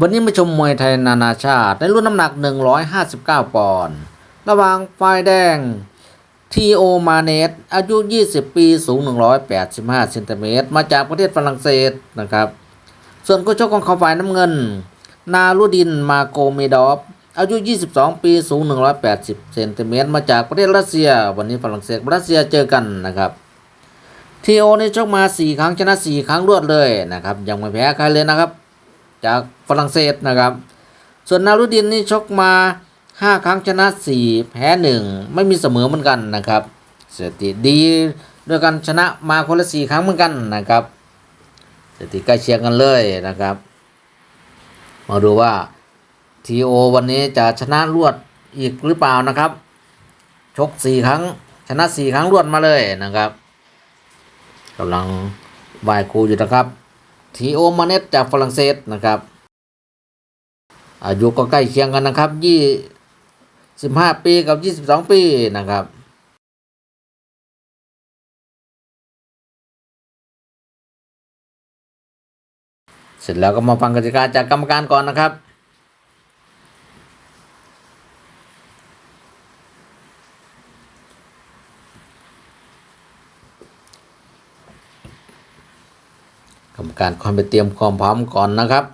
วันนี้มาชมมวยไทยนานาชาติในรุ่นน้ำหนัก 159 ปอนด์ระหว่างฝ่ายแดงทีโอมาเนสอายุ 20 ปีสูง 185เซนติเมตรมาจากประเทศฝรั่งเศสนะครับ ส่วนคู่ชกของเขาฝ่ายน้ำเงิน นารุดินมาโกเมดอฟอายุ 22 ปีสูง 180เซนติเมตรมาจากประเทศรัสเซีย วันนี้ฝรั่งเศสรัสเซียเจอกันนะครับทีโอนี่ชกมา 4 ครั้งชนะ 4 ครั้งรวดเลยนะครับยังไม่แพ้ใครเลยนะครับ จากฝรั่งเศสนะครับ ส่วนนารุดินนี่ชกมา 5 ครั้งชนะ 4 แพ้ 1 ไม่มีเสมอเหมือนกันนะครับสถิติดีด้วยกันชนะมาคนละ 4 ครั้งเหมือนกันนะครับสถิติใกล้เคียงกันเลยนะครับ มาดูว่าทีโอวันนี้จะชนะรวดอีกหรือเปล่านะครับ ชก 4 ครั้งชนะ 4 ครั้งรวดมาเลยนะครับกำลังไหวครูอยู่นะครับ ทีโอมาเนตจากฝรั่งเศสนะครับ อายุก็ใกล้เคียงกันนะครับยี่สิบห้าปีกับยี่สิบสองปีนะครับเสร็จแล้วก็มาฟังกติกาจากกรรมการก่อนนะครับ กรรมการความไปเตรียมความพร้อมก่อนนะครับ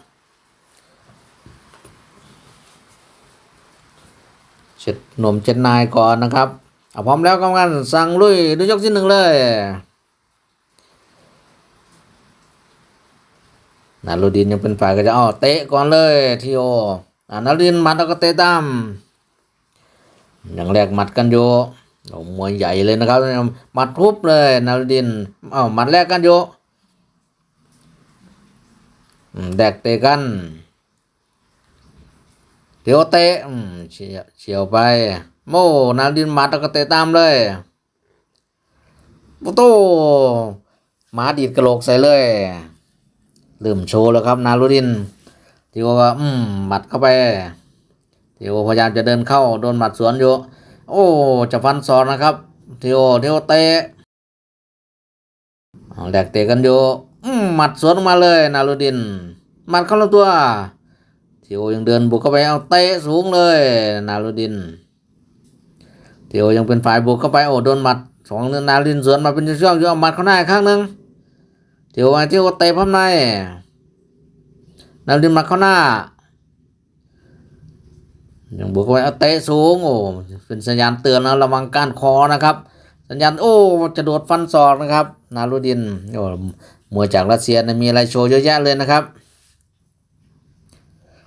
เช็ดนมเช็ดนายก่อนนะครับเอาพร้อมแล้วกรรมการสั่งลุยดูยกที่หนึ่งเลยนารุดินยังเป็นฝ่ายก็จะอ้อเตะก่อนเลยทีโออ่านารุดินหมัดแล้วก็เตะตามอย่างแรกหมัดกันอยู่โอ้มวยใหญ่เลยนะครับหมัดทุบเลยนารุดินเอ้าหมัดแรกกันอยู่อืม แดกเตะกันเดี๋ยวเตะเฉียวไป โมนาดินหมัดแล้วก็เตะตามเลยโอ้โตหมาดีดกระโหลกใส่เลยเริ่มโชว์แล้วครับ นารุดินทีโอก็อืมหมัดเข้าไปทีโอพยายามจะเดินเข้าโดนหมัดสวนอยู่ โอ้จะฟันศอกนะครับทีโอทีโอเตะแดกเตะกันอยู่ หมัดสวนออกมาเลยนารุดิน หมัดเข้าลำตัวทีโอยังเดินบุกเข้าไปเอาเตะสูงเลยนารุดินทีโอยังเป็นฝ่ายบุกเข้าไปโอ้โดนหมัดสองนารุดินสวนมาเป็นช่วงๆอยู่เอาหมัดเข้าหน้าอีกครั้งหนึ่งทีโอมาทีโอเตะพับในนารุดินหมัดเข้าหน้ายังบุกเข้าไปเอาเตะสูงโอ้เป็นสัญญาณเตือนนะระวังก้านคอนะครับ สัญญาณโอ้จะโดดฟันศอกนะครับ นารุดินโอ้ มวยจากรัสเซียนะมีอะไรโชว์เยอะแยะเลยนะครับ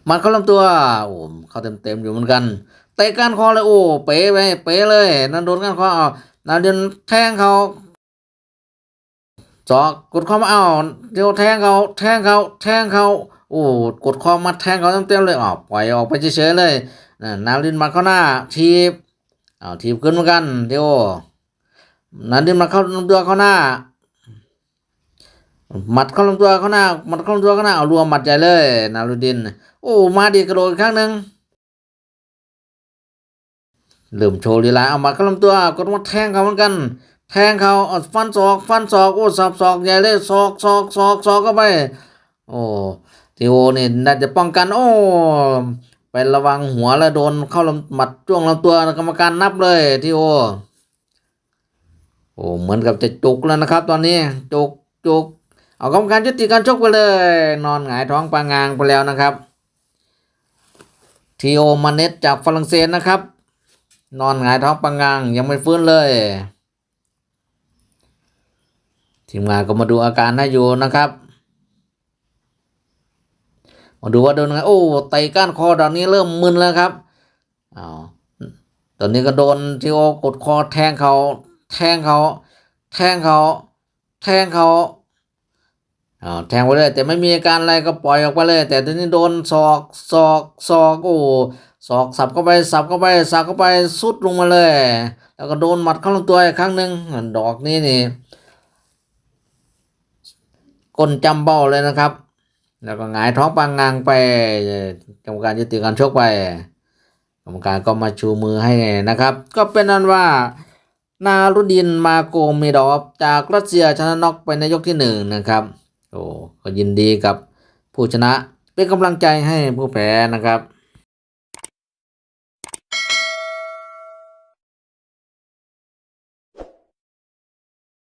มันเข้าลำตัวโอ้เข้าเต็มเต็มๆอยู่เหมือนกันเตะก้านคอเลยโอ้เป๋ไปเป๋เลยนั่นโดนก้านคอเอานารุดินแทงเขาจอกกดคอมาเอาเดี๋ยวแทงเขาแทงเขาแทงเขาโอ้กดคอมาแทงเขาเต็มเต็มๆเลยอ๋อปล่อยออกไปเฉยๆเลยนนารินมัดเข้าหน้าทีบเอาทีบขึ้นเหมือนกันเดี๋ยวนันดินมาเข้าลำตัวเข้าหน้า มัดเข้าลำตัวเข้าหน้าหมัดเข้าลำตัวเข้าหน้าเอารวมหมัดใหญ่เลยนารุดิน โอ้มาดีกระโดดอีกครั้งหนึ่งเริ่มโชว์ลีลาเอาหมัดเข้าลำตัวกดมาแทงเขาเหมือนกัน แทงเขาเอาฟันศอกฟันศอกโอ้สับศอกใหญ่เลยศอกศอกศอกศอกเข้าไป โอ้ทีโอนี่น่าจะป้องกัน โอ้ไประวังหัวแล้วโดนเข้าลำหมัดจ้วงลำตัวกรรมการนับเลยทีโอโอ้เหมือนกับจะจุกแล้วนะครับ ตอนนี้จุกจุก เอากรรมการยุติการชกไปเลย นอนหงายท้องปางงางไปแล้วนะครับทีโอมาเนตจากฝรั่งเศสนะครับ นอนหงายท้องปางงางยังไม่ฟื้นเลย ทีมงานก็มาดูอาการให้อยู่นะครับ มาดูว่าโดนไงโอ้ไตก้านคอตอนนี้เริ่มมึนแล้วครับอ้าวตอนนี้ก็โดนทีโอกดคอแทงเขาแทงเขาแทงเขาแทงเขา อาแทงไปเลยแต่ไม่มีอาการอะไรก็ปล่อยออกไปเลย แต่ทีนี้โดนศอกศอกศอกโอ้ศอกสับเข้าไปสับเข้าไปสับเข้าไปสุดลงมาเลย แล้วก็โดนหมัดเข้าลำตัวอีกครั้งหนึ่งดอกนี้นี่ก้นจำเบ้าเลยนะครับ แล้วก็หงายท้องปางงางไปกรรมการยุติการชกไปกรรมการก็มาชูมือให้นะครับ ก็เป็นนั้นว่านารุดินมาโกเมดอฟจากรัสเซียชนะน็อกไปในยกที่หนึ่งนะครับ โอ้ก็ยินดีกับผู้ชนะเป็นเป็นกำลังใจให้ผู้แพ้นะครับ